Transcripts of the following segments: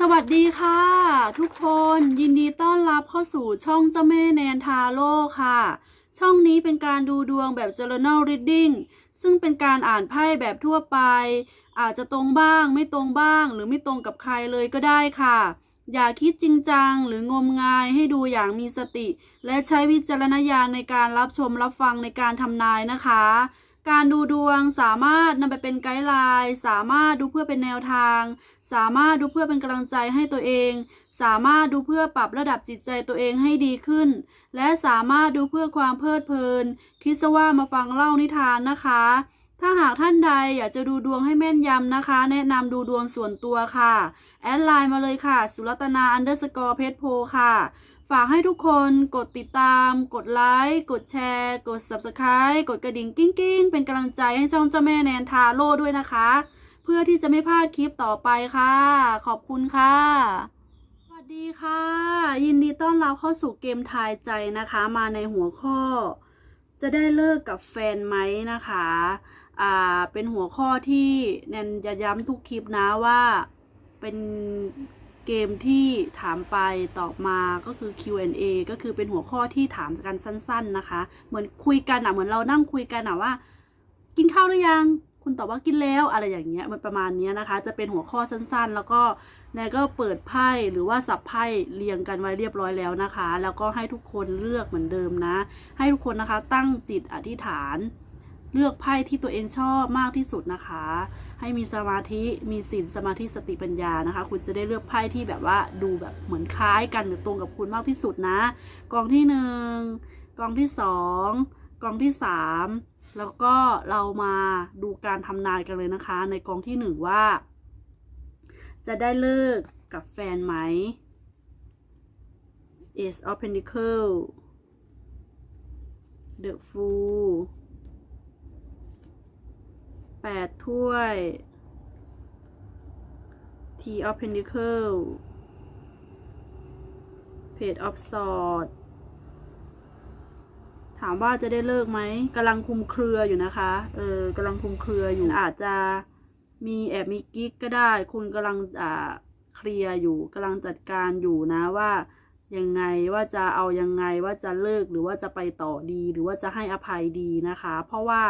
สวัสดีค่ะ ทุกคนยินดีต้อนรับเข้าสู่ช่องเจ้าแม่แนนทาโร่ค่ะ ช่องนี้เป็นการดูดวงแบบ journal reading ซึ่งเป็นการอ่านไพ่แบบทั่วไป อาจจะตรงบ้างไม่ตรงบ้าง หรือไม่ตรงกับใครเลยก็ได้ค่ะ อย่าคิดจริงจังหรืองมงายให้ดูอย่างมีสติ และใช้วิจารณญาณในการรับชมรับฟังในการทำนายนะคะ การดูดวงสามารถนำไปเป็นไกด์ไลน์ สามารถดูเพื่อเป็นแนวทาง สามารถดูเพื่อเป็นกำลังใจให้ตัวเอง สามารถดูเพื่อปรับระดับจิตใจตัวเองให้ดีขึ้น และสามารถดูเพื่อความเพลิดเพลิน คิดซะว่ามาฟังเล่านิทานนะคะ ถ้าหากท่านใดอยากจะดูดวงให้แม่นยำนะคะ แนะนำดูดวงส่วนตัวค่ะ แอดไลน์มาเลยค่ะ สุรัตนาอันเดอร์สกอร์เพจโพค่ะ ฝากให้ทุกคนกดติดตาม กดไลค์ กดแชร์ กด Subscribe กดกระดิ่งกิ้งกิ้งเป็นกำลังใจให้ช่องเจ้าแม่แนนทาโร่ด้วยนะคะ เพื่อที่จะไม่พลาดคลิปต่อไปค่ะ ขอบคุณค่ะ สวัสดีค่ะ ยินดีต้อนรับเข้าสู่เกมทายใจนะคะ มาในหัวข้อ จะได้เลิกกับแฟนไหมนะคะ อ่า เป็นหัวข้อที่แนนจะย้ำทุกคลิปนะว่าเป็น เกมที่ถามไปตอบมาก็คือ Q&A ก็คือเป็นหัวข้อที่ถามกันสั้น ๆนะคะ เหมือนคุยกันอะเหมือนเรานั่งคุยกันอะว่า กินข้าวหรือยัง คุณตอบว่ากินแล้วอะไรอย่างเงี้ยมันประมาณนี้นะคะ จะเป็นหัวข้อสั้นๆ แล้วก็แนนก็เปิดไพ่หรือว่าสับไพ่เรียงกันไว้เรียบร้อยแล้วนะคะ แล้วก็ให้ทุกคนเลือกเหมือนเดิมนะ ให้ทุกคนนะคะตั้งจิตอธิษฐาน เลือกไพ่ที่ตัวเองชอบมากที่สุดนะคะ ให้มีสมาธิมีศีลสมาธิสติปัญญานะคะ คุณจะได้เลือกไพ่ที่แบบว่าดูแบบเหมือนคล้ายกันหรือตรงกับคุณมากที่สุดนะกองที่หนึ่งกองที่สองกองที่สามแล้วก็เรามาดูการทำนายกันเลยนะคะ ในกองที่หนึ่งว่า จะได้เลิกกับแฟนไหม Ace of Pentacle The Fool แปดถ้วย T of Pentacle Page of Sword ถามว่าจะได้เลิกไหมกำลังคุมเครืออยู่นะคะ เออกำลังคุมเครืออยู่อาจจะมีแอบมีกิ๊กก็ได้ คุณกำลังอ่าเคลียร์อยู่กำลังจัดการอยู่นะว่ายังไงว่าจะเอายังไงว่าจะเลิกหรือว่าจะไปต่อดี หรือว่าจะให้อภัยดีนะคะ เพราะว่า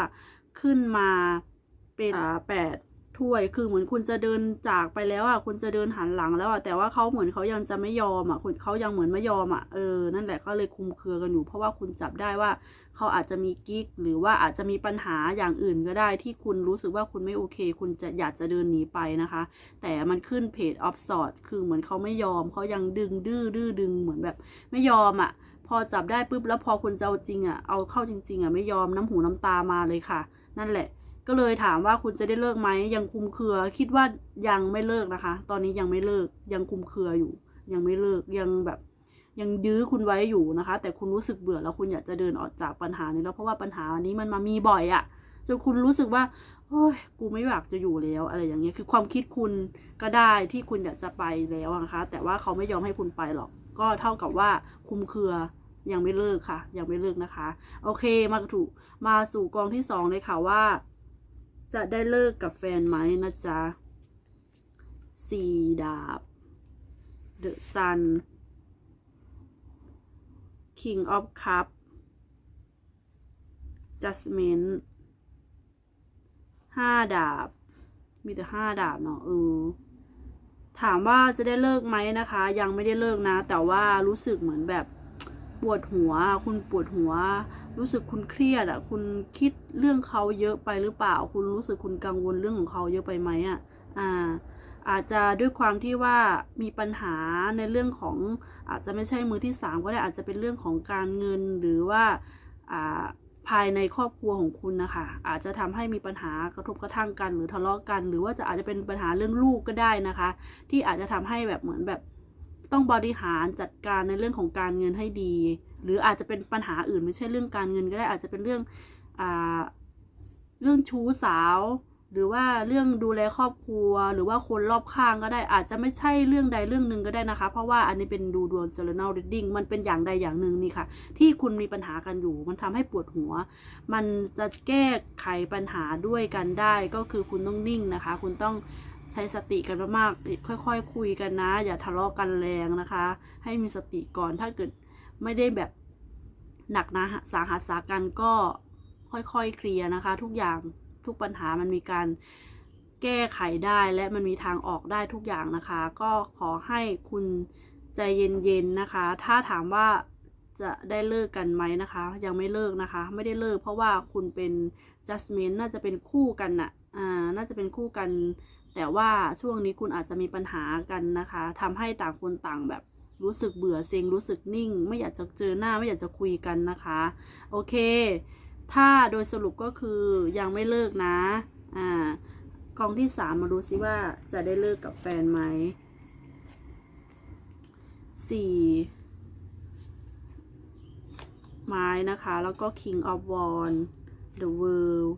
ขึ้นมา เป็นอ่าแปดถ้วยคือเหมือนคุณจะเดินจากไปแล้วอะคุณจะเดินหันหลังแล้วอะแต่ว่าเขาเหมือนเขายังจะไม่ยอมอะคุณเขายังเหมือนไม่ยอมอะเออนั่นแหละก็เลยคุมเครือกันอยู่ เพราะว่าคุณจับได้ว่าเขาอาจจะมีกิ๊กหรือว่าอาจจะมีปัญหาอย่างอื่นก็ได้ที่คุณรู้สึกว่าคุณไม่โอเค คุณจะอยากจะเดินหนีไปนะคะ แต่มันขึ้นเพจออฟสอดคือเหมือนเขาไม่ยอมเขายังดึงดื้อดื้อดึงเหมือนแบบไม่ยอมอะ พอจับได้ปุ๊บแล้วพอคุณจะเอาจริงอะเอาเข้าจริง ๆอะไม่ยอมน้ำหูน้ำตามาเลยค่ะ นั่นแหละ ก็เลยถามว่าคุณจะได้เลิกไหมยังคุมเครือ คิดว่ายังไม่เลิกนะคะ ตอนนี้ยังไม่เลิกยังคุมเครืออยู่ ยังไม่เลิกยังแบบยังยื้อคุณไว้อยู่นะคะ แต่คุณรู้สึกเบื่อแล้วคุณอยากจะเดินออกจากปัญหานี้แล้วเพราะว่าปัญหานี้มันมามีบ่อยอะ่ะจนคุณรู้สึกว่าโอ้ยกูไม่อยากจะอยู่แล้วอะไรอย่างเงี้ยคือความคิดคุณก็ได้ที่คุณอยากจะไปแล้วนะคะ แต่ว่าเขาไม่ยอมให้คุณไปหรอก ก็เท่ากับว่าคุมเครือยังไม่เลิกค่ะ ยังไม่เลิกนะคะ โอเคมาถูกมาสู่กองที่สองเลยค่ะว่า จะได้เลิกกับแฟนไหมนะจ๊ะสี่ดาบ The Sun King of Cup Judgment ห้าดาบ มีแต่ห้าดาบเนาะเออถามว่าจะได้เลิกไหมนะคะ ยังไม่ได้เลิกนะ แต่ว่ารู้สึกเหมือนแบบปวดหัว คุณปวดหัว รู้สึกคุณเครียดอะคุณคิดเรื่องเขาเยอะไปหรือเปล่า คุณรู้สึกคุณกังวลเรื่องของเขาเยอะไปไหมอะอ่า อาจจะด้วยความที่ว่ามีปัญหาในเรื่องของอาจจะไม่ใช่มือที่สามก็ได้อาจจะเป็นเรื่องของการเงินหรือว่าอ่าภายในครอบครัวของคุณนะคะ อาจจะทำให้มีปัญหากระทบกระทั่งกันหรือทะเลาะกัน หรือว่าจะอาจจะเป็นปัญหาเรื่องลูกก็ได้นะคะ ที่อาจจะทำให้แบบเหมือนแบบ ต้องบริหารจัดการในเรื่องของการเงินให้ดี หรืออาจจะเป็นปัญหาอื่นไม่ใช่เรื่องการเงินก็ได้อาจจะเป็นเรื่องอ่าเรื่องชู้สาว หรือว่าเรื่องดูแลครอบครัว หรือว่าคนรอบข้างก็ได้อาจจะไม่ใช่เรื่องใดเรื่องหนึ่งก็ได้นะคะ เพราะว่าอันนี้เป็นดูดวง journal reading มันเป็นอย่างใดอย่างหนึ่งนี่ค่ะ ที่คุณมีปัญหากันอยู่ มันทำให้ปวดหัว มันจะแก้ไขปัญหาด้วยกันได้ก็คือคุณต้องนิ่งนะคะ คุณต้อง ใช้สติกันมากๆค่อยๆคุยกันนะ อย่าทะเลาะกันแรงนะคะ ให้มีสติก่อนถ้าเกิดไม่ได้แบบหนักนะสาหัสสากันก็ค่อยๆเคลียร์นะคะ ทุกอย่างทุกปัญหามันมีการแก้ไขได้และมันมีทางออกได้ทุกอย่างนะคะ ก็ขอให้คุณใจเย็นๆนะคะ ถ้าถามว่าจะได้เลิกกันไหมนะคะ ยังไม่เลิกนะคะ ไม่ได้เลิกเพราะว่าคุณเป็น judgment น่าจะเป็นคู่กันน่ะอ่าน่าจะเป็นคู่กัน แต่ว่าช่วงนี้คุณอาจจะมีปัญหากันนะคะทำให้ต่างคนต่างแบบรู้สึกเบื่อเซ็งรู้สึกนิ่ง ไม่อยากจะเจอหน้าไม่อยากจะคุยกันนะคะ โอเค ถ้าโดยสรุปก็คือยังไม่เลิกนะอ่ากองที่สามมาดูซิว่าจะได้เลิกกับแฟนไหมสี่ไม้นะคะ แล้วก็ King of w a n d The World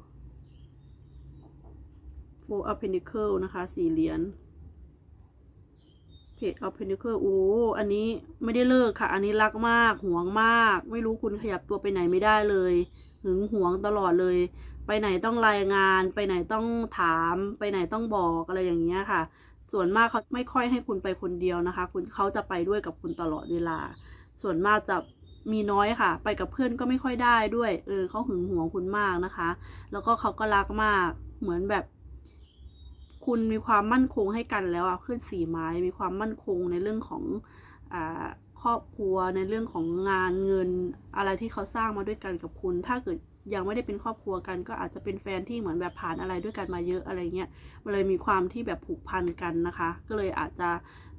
Four of Pentacle นะคะสี่เหรียญ Page of Pentacle โอ้อันนี้ไม่ได้เลิกค่ะ อันนี้รักมากห่วงมาก ไม่รู้คุณขยับตัวไปไหนไม่ได้เลยหึงหวงตลอดเลย ไปไหนต้องรายงาน ไปไหนต้องถาม ไปไหนต้องบอกอะไรอย่างเงี้ยค่ะ ส่วนมากเขาไม่ค่อยให้คุณไปคนเดียวนะคะ คุณเขาจะไปด้วยกับคุณตลอดเวลา ส่วนมากจะมีน้อยค่ะ ไปกับเพื่อนก็ไม่ค่อยได้ด้วย เออเขาหึงหวงคุณมากนะคะ แล้วก็เขาก็รักมาก เหมือนแบบ คุณมีความมั่นคงให้กันแล้วอะขึ้นสี่ไม้ มีความมั่นคงในเรื่องของอ่าครอบครัวในเรื่องของงานเงินอะไรที่เขาสร้างมาด้วยกันกับคุณ ถ้าเกิดยังไม่ได้เป็นครอบครัวกัน ก็อาจจะเป็นแฟนที่เหมือนแบบผ่านอะไรด้วยกันมาเยอะอะไรเงี้ยมันเลยมีความที่แบบผูกพันกันนะคะ ก็เลยอาจจะ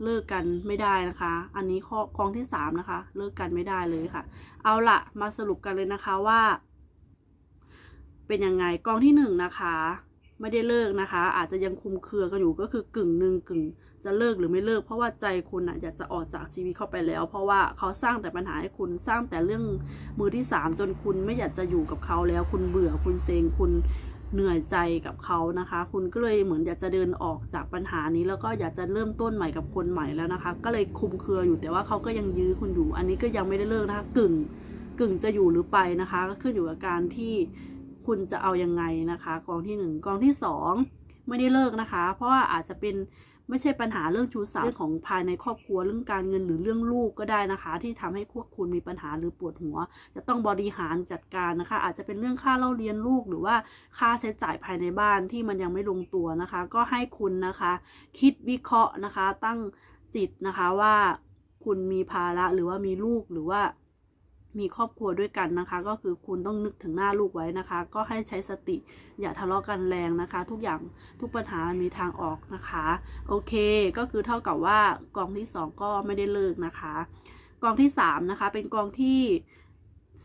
เลิกกันไม่ได้นะคะ อันนี้ข้อกองที่สามนะคะ เลิกกันไม่ได้เลยค่ะ เอาละมาสรุปกันเลยนะคะว่า เป็นยังไงกองที่หนึ่งนะคะ ไม่ได้เลิกนะคะ อาจจะยังคุมเครือกันอยู่ก็คือกึ่งหนึ่งกึ่งจะเลิกหรือไม่เลิก เพราะว่าใจคุณอะอยากจะออกจากชีวิตเข้าไปแล้ว เพราะว่าเขาสร้างแต่ปัญหาให้คุณสร้างแต่เรื่องมือที่สามจนคุณไม่อยากจะอยู่กับเขาแล้ว คุณเบื่อคุณเซ็งคุณเหนื่อยใจกับเขานะคะ คุณก็เลยเหมือนอยากจะเดินออกจากปัญหานี้ แล้วก็อยากจะเริ่มต้นใหม่กับคนใหม่แล้วนะคะ ก็เลยคุมเครืออยู่แต่ว่าเขาก็ยังยื้อคุณอยู่ อันนี้ก็ยังไม่ได้เลิกนะคะ กึ่งกึ่งจะอยู่หรือไปนะคะ ก็ขึ้นอยู่กับการที่ คุณจะเอายังไงนะคะกองที่หนึ่งกองที่สองไม่ได้เลิกนะคะ เพราะว่าอาจจะเป็นไม่ใช่ปัญหาเรื่องชู้สาวเรื่องของภายในครอบครัวเรื่องการเงินหรือเรื่องลูกก็ได้นะคะ ที่ทำให้พวกคุณมีปัญหาหรือปวดหัว จะต้องบริหารจัดการนะคะ อาจจะเป็นเรื่องค่าเล่าเรียนลูกหรือว่าค่าใช้จ่ายภายในบ้านที่มันยังไม่ลงตัวนะคะ ก็ให้คุณนะคะ คิดวิเคราะห์นะคะ ตั้งจิตนะคะว่าคุณมีภาระหรือว่ามีลูกหรือว่า มีครอบครัวด้วยกันนะคะ ก็คือคุณต้องนึกถึงหน้าลูกไว้นะคะ ก็ให้ใช้สติ อย่าทะเลาะกันแรงนะคะ ทุกอย่างทุกปัญหามีทางออกนะคะ โอเค ก็คือเท่ากับว่ากองที่สองก็ไม่ได้เลิกนะคะ กองที่สามนะคะเป็นกองที่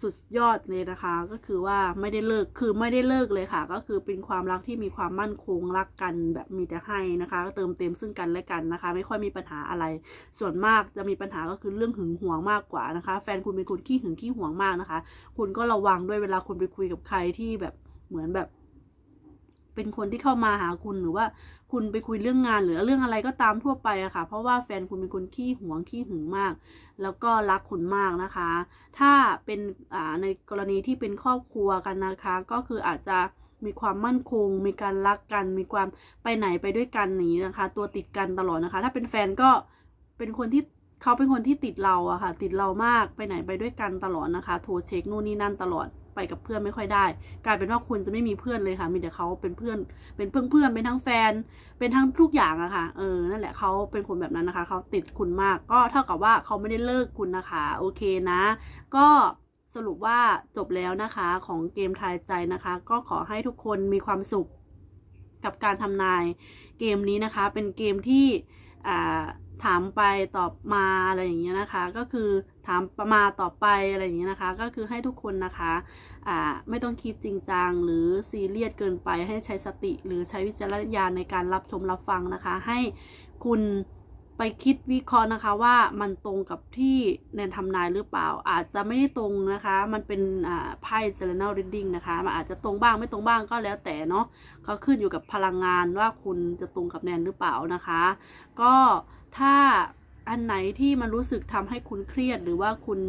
สุดยอดเลยนะคะ ก็คือว่าไม่ได้เลิกคือไม่ได้เลิกเลยค่ะ ก็คือเป็นความรักที่มีความมั่นคงรักกันแบบมีแต่ให้นะคะ เติมเต็มซึ่งกันและกันนะคะ ไม่ค่อยมีปัญหาอะไร ส่วนมากจะมีปัญหาก็คือเรื่องหึงหวงมากกว่านะคะ แฟนคุณเป็นคนขี้หึงขี้หวงมากนะคะ คุณก็ระวังด้วยเวลาคุณไปคุยกับใครที่แบบเหมือนแบบ เป็นคนที่เข้ามาหาคุณหรือว่าคุณไปคุยเรื่องงานหรือเรื่องอะไรก็ตามทั่วไปอะค่ะ เพราะว่าแฟนคุณเป็นคนขี้หวงขี้หึงมาก แล้วก็รักคุณมากนะคะ ถ้าเป็นอ่าในกรณีที่เป็นครอบครัวกันนะคะ ก็คืออาจจะมีความมั่นคง มีการรักกัน มีความไปไหนไปด้วยกันหนีนะคะ ตัวติดกันตลอดนะคะ ถ้าเป็นแฟนก็เป็นคนที่เขาเป็นคนที่ติดเราอะค่ะ ติดเรามากไปไหนไปด้วยกันตลอดนะคะ โทรเช็คนู่นนี่นั่นตลอด ไปกับเพื่อนไม่ค่อยได้ กลายเป็นว่าคุณจะไม่มีเพื่อนเลยค่ะ มีแต่เขาเป็นเพื่อน เป็นเพื่อนเพื่อนๆเป็นทั้งแฟน เป็นทั้งทุกอย่างอะค่ะ เออ นั่นแหละเขาเป็นคนแบบนั้นนะคะ เขาติดคุณมาก ก็เท่ากับว่าเขาไม่ได้เลิกคุณนะคะ โอเคนะ ก็สรุปว่าจบแล้วนะคะของเกมทายใจนะคะ ก็ขอให้ทุกคนมีความสุขกับการทำนายเกมนี้นะคะ เป็นเกมที่อ่า ถามไปตอบมาอะไรอย่างเงี้ยนะคะ ก็คือถามประมาตอบไปอะไรอย่างเงี้ยนะคะ ก็คือให้ทุกคนนะคะอ่าไม่ต้องคิดจริงจังหรือซีเรียสเกินไปให้ใช้สติ หรือใช้วิจารณญาณในการรับชมรับฟังนะคะ ให้คุณไปคิดวิเคราะห์นะคะว่ามันตรงกับที่แนนทำนายหรือเปล่า อาจจะไม่ได้ตรงนะคะ มันเป็นอ่าไพ่ journal reading นะคะมันอาจจะตรงบ้างไม่ตรงบ้างก็แล้วแต่เนาะก็ขึ้นอยู่กับพลังงานว่าคุณจะตรงกับแนนหรือเปล่านะคะ ก็ ถ้าอันไหนที่มันรู้สึกทำให้คุณเครียด หรือว่าคุณ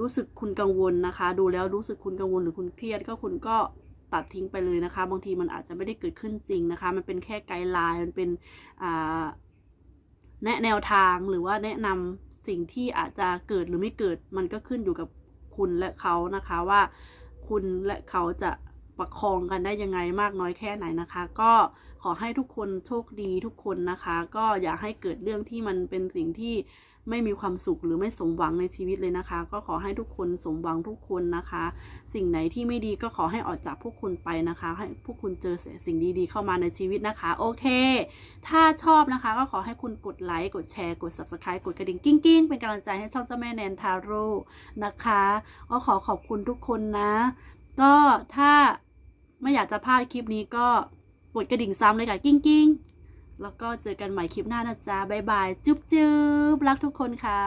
รู้สึกคุณกังวลนะคะ ดูแล้วรู้สึกคุณกังวลหรือคุณเครียดก็คุณก็ตัดทิ้งไปเลยนะคะ บางทีมันอาจจะไม่ได้เกิดขึ้นจริงนะคะ มันเป็นแค่ไกด์ไลน์มันเป็นแนะแนวทางหรือว่าแนะนำสิ่งที่อาจจะเกิดหรือไม่เกิดมันก็ขึ้นอยู่กับคุณและเขานะคะว่าคุณและเขาจะ ประคองกันได้ยังไงมากน้อยแค่ไหนนะคะ ก็ขอให้ทุกคนโชคดีทุกคนนะคะ ก็อย่าให้เกิดเรื่องที่มันเป็นสิ่งที่ไม่มีความสุขหรือไม่สมหวังในชีวิตเลยนะคะ ก็ขอให้ทุกคนสมหวังทุกคนนะคะ สิ่งไหนที่ไม่ดีก็ขอให้ออกจากพวกคุณไปนะคะ ให้พวกคุณเจอสิ่งดีๆ เข้ามาในชีวิตนะคะ โอเค ถ้าชอบนะคะก็ขอให้คุณกดไลค์กดแชร์กด subscribe กดกระดิ่งกิ้งกิ้งๆเป็นกำลังใจให้ช่องเจ้าแม่แนนทาโร่นะคะก็ขอขอบคุณทุกคนนะ ก็ถ้า ไม่อยากจะพลาดคลิปนี้ก็กดกระดิ่งซ้ำเลยค่ะ กิ้งกิ้งแล้วก็เจอกันใหม่คลิปหน้านะจ๊ะ บ๊ายบาย จุ๊บจุ๊บรักทุกคนค่ะ